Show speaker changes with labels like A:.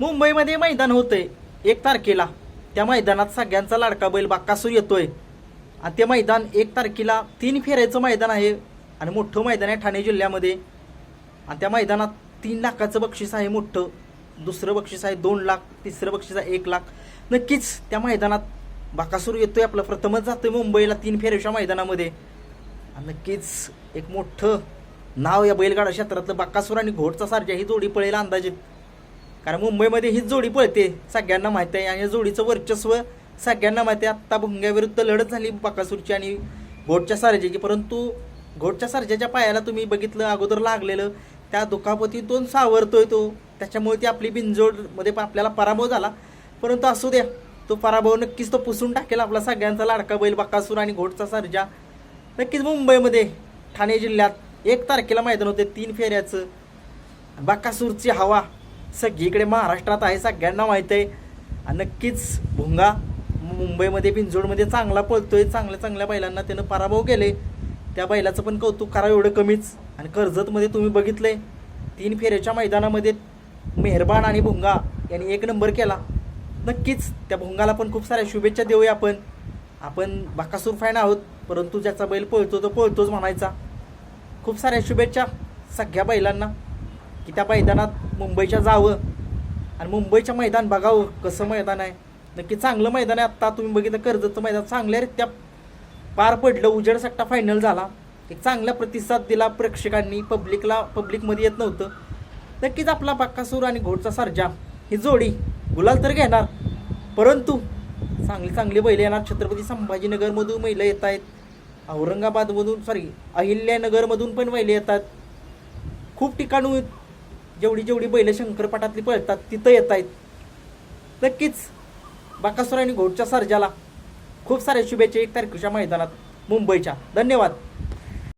A: मुंबईमध्ये मैदान होतंय. एक तारखेला. त्या मैदानात सगळ्यांचा लाडका बैल बाक्कासूर येतोय. आणि ते मैदान एक तारखेला तीन फेऱ्याचं मैदान आहे आणि मोठं मैदान आहे ठाणे जिल्ह्यामध्ये. आणि त्या मैदानात तीन लाखाचं बक्षीस आहे मोठं. दुसरं बक्षीस आहे दोन लाख तिसरं बक्षीस आहे एक लाख. नक्कीच त्या मैदानात बाकासूर येतोय आपलं. प्रथमच जातोय मुंबईला तीन फेऱ्याच्या मैदानामध्ये. आणि नक्कीच एक मोठं नाव या बैलगाडा क्षेत्रातलं बाकासूर आणि घोडचा सारख्या ही जोडी पळेल अंदाजित. कारण मुंबईमध्ये ही जोडी पळते. सगळ्यांना माहिती आहे आणि या जोडीचं वर्चस्व सगळ्यांना माहिती आहे. आत्ता भुंग्याविरुद्ध लढत झाली बाकासूरची आणि घोटच्या सारजेची. परंतु घोटच्या सारज्याच्या पायाला तुम्ही बघितलं अगोदर लागलेलं त्या दुखापतीतून सावरतोय तो. त्याच्यामुळे ती आपली बिंजोडमध्ये पण आपल्याला पराभव झाला. परंतु असू द्या तो पराभव नक्कीच तो पुसून टाकेल आपला सगळ्यांचा लाडका बैल बाकासूर आणि घोटचा सर्जा. नक्कीच मुंबईमध्ये ठाणे जिल्ह्यात एक तारखेला मैदान होते तीन फेऱ्याचं. बाकासूरची हवा सगळीकडे महाराष्ट्रात आहे सगळ्यांना माहीत आहे. आणि नक्कीच भुंगा मुंबईमध्ये पिंजोडमध्ये चांगला पळतोय. चांगल्या चांगल्या बैलांना त्यानं पराभव केले. त्या बैलाचं पण कौतुक करा एवढं कमीच. आणि कर्जतमध्ये तुम्ही बघितले तीन फेऱ्याच्या मैदानामध्ये मेहरबान आणि भुंगा यांनी एक नंबर केला. नक्कीच त्या भुंगाला पण खूप साऱ्या शुभेच्छा देऊया आपण. आपण बाकासूर फॅन आहोत परंतु ज्याचा बैल पळतो तो पळतोच म्हणायचा. खूप साऱ्या शुभेच्छा सगळ्या बैलांना. की त्या मैदानात मुंबईच्या जावं आणि मुंबईच्या मैदान बघावं कसं मैदान आहे. नक्की चांगलं मैदान आहे. आत्ता तुम्ही बघितलं कर्जतचं मैदान चांगल्यारीत्या पार पडलं. उजेड सट्टा फायनल झाला. एक चांगला प्रतिसाद दिला प्रेक्षकांनी. पब्लिकला पब्लिकमध्ये येत नव्हतं. नक्कीच आपला बाक्कासूर आणि घोडचा सरजा ही जोडी गुलाल तर घेणार. परंतु चांगली चांगली बैल येणार. छत्रपती संभाजीनगरमधून महिला येत आहेत. औरंगाबादमधून सॉरी अहिल्यानगरमधून पण महिला येतात खूप ठिकाणून जेवढी जेवढी बैल शंकरपाटातली पळतात तिथं येत आहेत. नक्कीच बाकासूर आणि घोटच्या सर्जाला खूप साऱ्या शुभेच्छा एक तारखेच्या मैदानात मुंबईच्या. धन्यवाद.